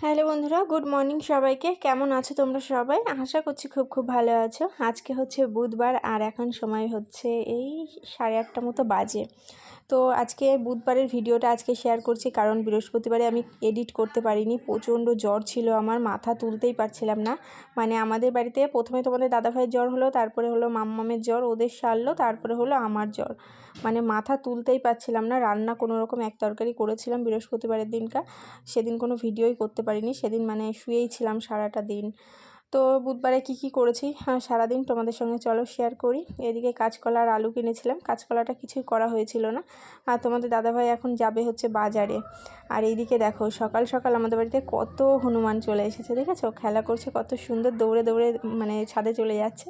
Hello বন্ধুরা, good morning সবাইকে। কেমন আছো তোমরা সবাই? আশা করছি খুব খুব ভালো আছো। আজকে হচ্ছে বুধবার আর এখন সময় হচ্ছে এই সাড়ে আটটা মতো বাজে। তো আজকে বুধবারের ভিডিওটা আজকে শেয়ার করছি কারণ বৃহস্পতিবারে আমি এডিট করতে পারিনি। প্রচণ্ড জ্বর ছিল আমার, মাথা তুলতেই পারছিলাম না। মানে আমাদের বাড়িতে প্রথমে তোমাদের দাদাভাইয়ের জ্বর হলো, তারপরে হলো মাম্মামের জ্বর, ওদের সারলো, তারপরে হলো আমার জ্বর। মানে মাথা তুলতেই পারছিলাম না, রান্না কোনো রকম এক তরকারি করেছিলাম বৃহস্পতিবারের দিনটা। সেদিন কোনো ভিডিওই করতে পারিনি, সেদিন মানে শুয়েই ছিলাম সারাটা দিন। তো বুধবারে কি কি করেছি? হ্যাঁ সারাদিন তোমাদের সঙ্গে চলো শেয়ার করি। এদিকে কাঁচকলা আর আলু কিনেছিলাম। কাঁচকলাটা কিছুই করা হয়েছিল না। আর তোমাদের দাদাভাই এখন যাবে হচ্ছে বাজারে। আর এইদিকে দেখো, সকাল সকাল আমাদের বাড়িতে কত হনুমান চলে এসেছে, দেখেছ? খেলা করছে, কত সুন্দর দৌড়ে দৌড়ে মানে ছাদে চলে যাচ্ছে।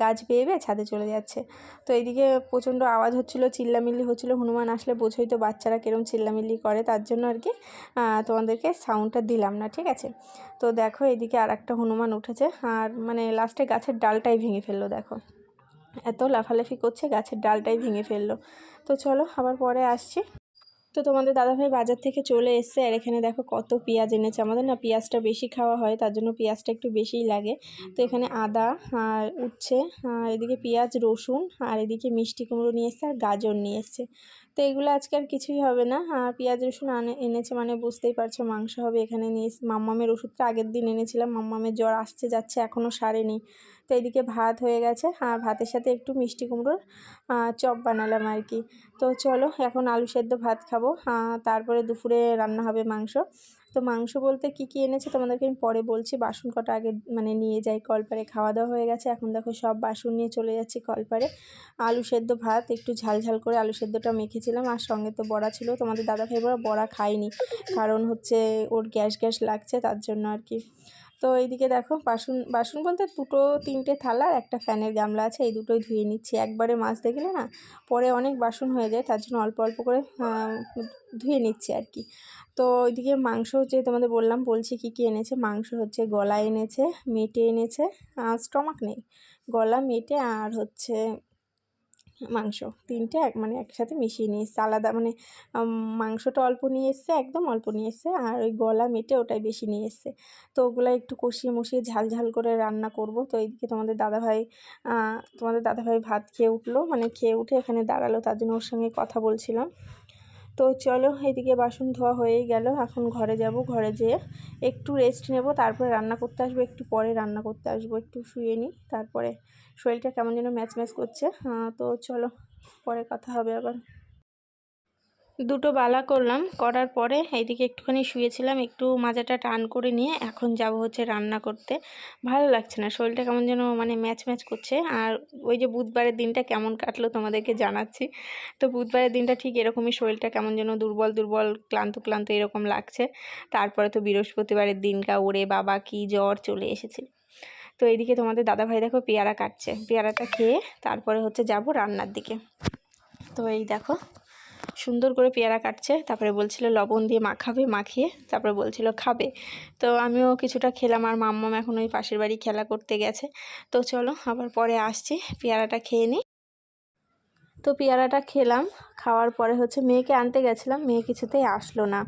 গাছ বেয়ে বেয়ে ছাদে চলে যাচ্ছে। তো এইদিকে প্রচণ্ড আওয়াজ হচ্ছিল, চিল্লামিল্লি হচ্ছিল। হনুমান আসলে বোঝোই তো বাচ্চারা কীরকম চিল্লামিল্লি করে, তার জন্য আর কি তোমাদেরকে সাউন্ডটা দিলাম না, ঠিক আছে? তো দেখো এদিকে আর একটা হনুমান উঠেছে। আর মানে লাস্টে গাছের ডালটাই ভেঙে ফেলল, দেখো। এত লাফালাফি করছে, গাছের ডালটাই ভেঙে ফেলল। তো চলো, আবার পরে আসছি। তো তোমাদের দাদাভাই বাজার থেকে চলে এসছে, আর এখানে দেখো কত পেঁয়াজ এনেছে। আমাদের না পেঁয়াজটা বেশি খাওয়া হয়, তার জন্য পেঁয়াজটা একটু বেশিই লাগে। তো এখানে আদা, আর উচ্ছে, আর এদিকে পেঁয়াজ, রসুন, আর এদিকে মিষ্টি কুমড়ো নিয়ে এসছে, আর গাজর নিয়ে এসছে। তো এগুলো আজকে আর কিছুই হবে না। আর পেঁয়াজ, রসুন আনে, এনেছে মানে বুঝতেই পারছ মাংস হবে এখানে নিয়ে মাম্মামের ওষুধটা আগের দিন এনেছিলাম, মাম্মামের জ্বর আসছে যাচ্ছে এখনও সারেনি। তো এদিকে ভাত হয়ে গেছে। হ্যাঁ ভাতের সাথে একটু মিষ্টি কুমড়োর চপ বানালাম আর কি। তো চলো এখন আলু সেদ্ধ ভাত খাব। তারপরে দুপুরে রান্না হবে মাংস। তো মাংস বলতে কি কি এনেছে তোমাদেরকে আমি পরে বলছি। বাসন কটা আগে মানে নিয়ে যাই, কলপারে খাওয়া দাওয়া হয়ে গেছে। এখন দেখো সব বাসন নিয়ে চলে যাচ্ছি কলপারে। আলু সেদ্ধ ভাত, একটু ঝাল ঝাল করে আলু সেদ্ধটা মেখেছিলাম। আর সঙ্গে তো বড়া ছিল। তোমাদের দাদা ভাই বড়া বড়া খাইনি কারণ হচ্ছে ওর গ্যাস গ্যাস লাগছে। তার জন্য আর কি। তো এইদিকে দেখো বাসন বাসন বলতে দুটো তিনটে থালা আর একটা ফ্যানের গামলা আছে, এই দুটোই ধুয়ে নিচ্ছি। একবারে মাছ দেখলে না পরে অনেক বাসন হয়ে যায়, তার জন্য অল্প অল্প করে ধুয়ে নিচ্ছি আর কি। তো ওইদিকে মাংস হচ্ছে তোমাদের বললাম, বলছি কি কি এনেছে? মাংস হচ্ছে গলা এনেছে, মেটে এনেছে স্টমাক নেই। গলা, মেটে আর হচ্ছে মাংস, তিনটে এক মানে একসাথে মিশিয়ে নিয়ে এসছে আলাদা মানে মাংসটা অল্প নিয়ে এসছে একদম অল্প নিয়ে এসছে আর ওই গলা মেটে ওটাই বেশি নিয়ে এসছে তো ওগুলো একটু কষিয়ে মশিয়ে ঝাল ঝাল করে রান্না করব। তো এইদিকে তোমাদের দাদাভাই তোমাদের দাদাভাই ভাত খেয়ে উঠল মানে খেয়ে উঠে এখানে দাঁড়াল, তার জন্য ওর সঙ্গে কথা বলছিলাম। তো চলো এদিকে বাসন ধোয়া হয়েই গেল। এখন ঘরে যাব, ঘরে যেয়ে একটু রেস্ট নেব, তারপরে রান্না করতে আসব, একটু পরে রান্না করতে আসব, একটু শুয়ে নিই, তারপরে শরীরটা কেমন যেন ম্যাচ ম্যাচ করছে। তো চলো, পরে কথা হবে আবার। দুটো বালা করলাম, করার পরে এইদিকে একটুখানি শুয়েছিলাম, একটু মাজাটা টান করে নিয়ে এখন যাব হচ্ছে রান্না করতে। ভালো লাগছে না, শরীরটা কেমন যেন মানে ম্যাচ ম্যাচ করছে। আর ওই যে বুধবারের দিনটা কেমন কাটলো তোমাদেরকে জানাচ্ছি। তো বুধবারের দিনটা ঠিক এরকমই শরীরটা কেমন যেন দুর্বল দুর্বল, ক্লান্ত ক্লান্ত এরকম লাগছে। তারপরে তো বৃহস্পতিবারের দিনটা, ওরে বাবা, কি জ্বর চলে এসেছে। তো এইদিকে তোমাদের দাদাভাই দেখো পেয়ারা কাটছে, পেয়ারাটা খেয়ে তারপরে হচ্ছে যাব রান্নার দিকে। তো এই দেখো সুন্দর করে পেয়ারা কাটছে, তারপরে বলছিল লবণ দিয়ে মাখাবে, মাখিয়ে তারপরে বলছিল খাবে। তো আমিও কিছুটা খেলাম, আর মাম্মাম এখন ওই পাশের বাড়ি খেলা করতে গেছে। তো চলো আবার পরে আসছি, পেয়ারাটা খেয়ে নিই। তো পেয়ারাটা খেলাম, খাওয়ার পরে হচ্ছে মেয়েকে আনতে গেছিলাম, মেয়ে কিছুতেই আসলো না।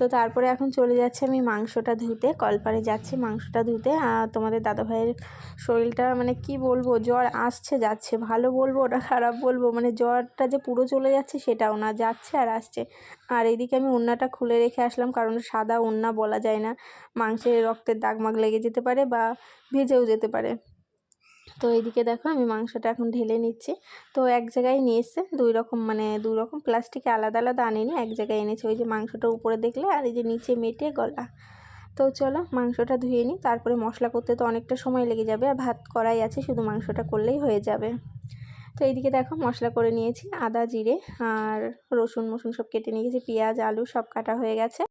তো তারপরে এখন চলে যাচ্ছে আমি মাংসটা ধুতে, কলপারে যাচ্ছি মাংসটা ধুতে। তোমাদের দাদাভাইয়ের শরীরটা মানে কি বলব, জ্বর আসছে যাচ্ছে, ভালো বলব ওটা খারাপ বলব মানে জ্বরটা যে পুরো চলে যাচ্ছে সেটাও না, যাচ্ছে আর আসছে। আর এইদিকে আমি ওন্নাটা খুলে রেখে আসলাম, কারণ সাদা ওন্না বলা যায় না, মাংসের রক্তের দাগমাগ লেগে যেতে পারে বা ভেজেও যেতে পারে। তো এইদিকে দেখো আমি মাংসটা এখন ঢেলে নিচ্ছি। তো এক জায়গায় নিয়ে এসছে দুই রকম মানে দুই রকম প্লাস্টিকে আলাদা আলাদা আনেনি, এক জায়গায় এনেছে ওই যে মাংসটা উপরে দেখলে আর এই যে নিচে মেটে গলা। তো চলো মাংসটা ধুয়ে নিই, তারপরে মশলা করতে তো অনেকটা সময় লেগে যাবে আর ভাত করাই আছে, শুধু মাংসটা করলেই হয়ে যাবে। তো এইদিকে দেখো মশলা করে নিয়েছি, আদা, জিরে আর রসুন মসুন সব কেটে নিয়েছি, পেঁয়াজ, আলু সব কাটা হয়ে গেছে।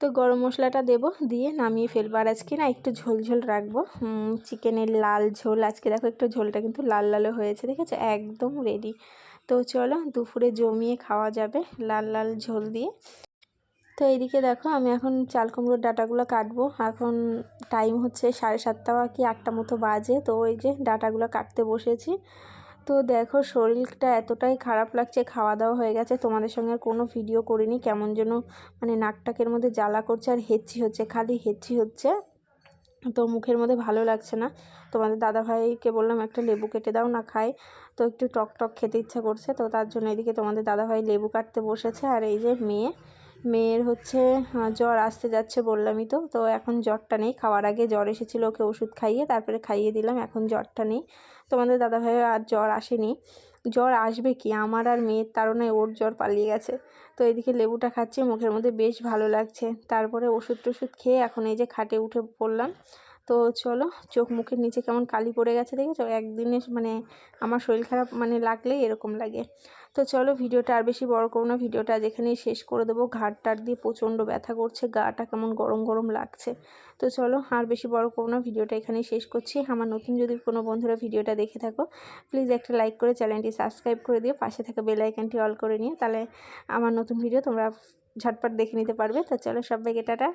তো গরম মশলাটা দেব, দিয়ে নামিয়ে ফেলব। আর আজকে না একটু ঝোল ঝোল রাখব। চিকেনের লাল ঝোল। আজকে দেখো একটু ঝোলটা কিন্তু লাল লালও হয়েছে, দেখেছ? একদম রেডি তো চলো, দুপুরে জমিয়ে খাওয়া যাবে লাল লাল ঝোল দিয়ে। তো এইদিকে দেখো, আমি এখন চাল কুমড়োর ডাটাগুলো কাটবো। এখন টাইম হচ্ছে সাড়ে সাতটা বা কি আটটা মতো বাজে। তো ওই যে ডাটাগুলো কাটতে বসেছি। তো দেখো শরীরটা এতটাই খারাপ লাগছে খাওয়া দাওয়া হয়ে গেছে। তোমাদের সঙ্গে আর কোনো ভিডিও করিনি। কেমন যেন মানে নাকটাকের মধ্যে জ্বালা করছে আর হেঁচি হচ্ছে, খালি হেঁচি হচ্ছে। তো মুখের মধ্যে ভালো লাগছে না। তোমাদের দাদাভাইকে বললাম, একটা লেবু কেটে দাও, না খাই তো একটু টক টক খেতে ইচ্ছা করছে। তো তার জন্য এদিকে তোমাদের দাদাভাই লেবু কাটতে বসেছে। আর এই যে মেয়ে, মেয়ের হচ্ছে জ্বর আসতে যাচ্ছে বললামই তো। তো এখন জ্বরটা নেই। খাওয়ার আগে জ্বর এসেছিল, ওকে ওষুধ খাইয়ে তারপরে খাইয়ে দিলাম। এখন জ্বরটা নেই। তোমাদের দাদা দাদাভাইয়ের আর জ্বর আসেনি। জ্বর আসবে কি? আমার আর মেয়ের তাড়নায় ওর জ্বর পালিয়ে গেছে। তো এদিকে লেবুটা খাচ্ছি, মুখের মধ্যে বেশ ভালো লাগছে। তারপরে ওষুধ টষুধ খেয়ে এখন এই যে খাটে উঠে পড়লাম। তো চলো চোখ মুখের নিচে কেমন কালি পড়ে গেছে দেখেছ? একদিনে মানে আমার শরীর খারাপ মানে লাগলেই এরকম লাগে। তো চলো ভিডিওটা আর বেশি বড় করো না, ভিডিওটা যেখানেই শেষ করে দেবো। ঘাট টাট দিয়ে প্রচণ্ড ব্যথা করছে, গাটা কেমন গরম গরম লাগছে। তো চলো আর বেশি বড় করো না, ভিডিওটা এখানেই শেষ করছি। আমার নতুন যদি কোনো বন্ধুরা ভিডিওটা দেখে থাকো প্লিজ একটা লাইক করে চ্যানেলটি সাবস্ক্রাইব করে দিও, পাশে থাকা বেল আইকনটি অল করে নিও। তাহলে আমার নতুন ভিডিও তোমরা ঝটপট দেখে নিতে পারবে। তো চলো সবাইকে টাটা।